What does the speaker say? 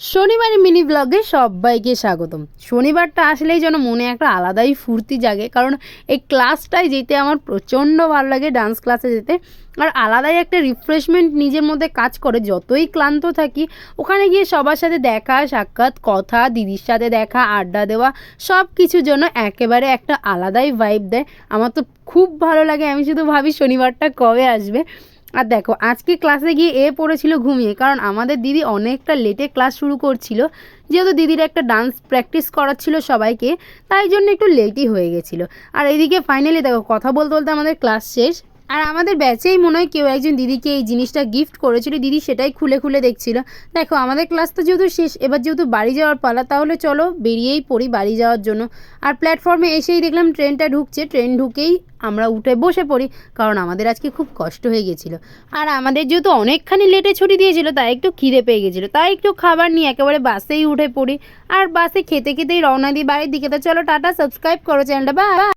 শনিবারের মিনি ব্লগে সবাইকে স্বাগতম। শনিবারটা আসলেই যেন মনে একটা আলাদাই ফুর্তি জাগে, কারণ এই ক্লাসটায় যেতে আমার প্রচণ্ড ভালো লাগে ডান্স ক্লাসে যেতে। আর আলাদাই একটা রিফ্রেশমেন্ট নিজের মধ্যে কাজ করে, যতই ক্লান্ত থাকি, ওখানে গিয়ে সবার সাথে দেখা, সাক্ষাৎ, কথা, দিদির সাথে দেখা, আড্ডা দেওয়া সব কিছুর জন্য একেবারে একটা আলাদাই ভাইব দেয়। আমার তো খুব ভালো লাগে, আমি শুধু ভাবি শনিবারটা কবে আসবে। আর দেখো, আজকে ক্লাসে গিয়ে এ পড়েছিল ঘুমিয়ে, কারণ আমাদের দিদি অনেকটা লেটে ক্লাস শুরু করছিল। যেহেতু দিদির একটা ডান্স প্র্যাকটিস করাচ্ছিল সবাইকে, তাই জন্য একটু লেটই হয়ে গেছিল। আর এদিকে ফাইনালি দেখো, কথা বলতে বলতে আমাদের ক্লাস শেষ। আর আমাদের ব্যাচেই মনে হয় কেউ একজন দিদিকে এই জিনিসটা গিফট করেছিল। দিদি সেটাই খুলে খুলে দেখছিল। দেখো, আমাদের ক্লাস তো যেহেতু শেষ, এবার যেহেতু বাড়ি যাওয়ার পালা, তাহলে চলো বেরিয়েই পড়ি বাড়ি যাওয়ার জন্য। আর প্ল্যাটফর্মে এসেই দেখলাম ট্রেনটা ঢুকছে। ট্রেন ঢুকেই আমরা উঠে বসে পড়ি, কারণ আমাদের আজকে খুব কষ্ট হয়ে গেছিল। আর আমাদের যেহেতু অনেকখানি লেটে ছুটি দিয়েছিল, তাই একটু খিদে পেয়ে গেছিল। তাই একটু খাবার নিয়ে একেবারে বাসেই উঠে পড়ি। আর বাসে খেতে খেতেই রওনা দিই বাড়ির দিকে। তো চলো টাটা সাবস্ক্রাইব করো চ্যানেলটা বা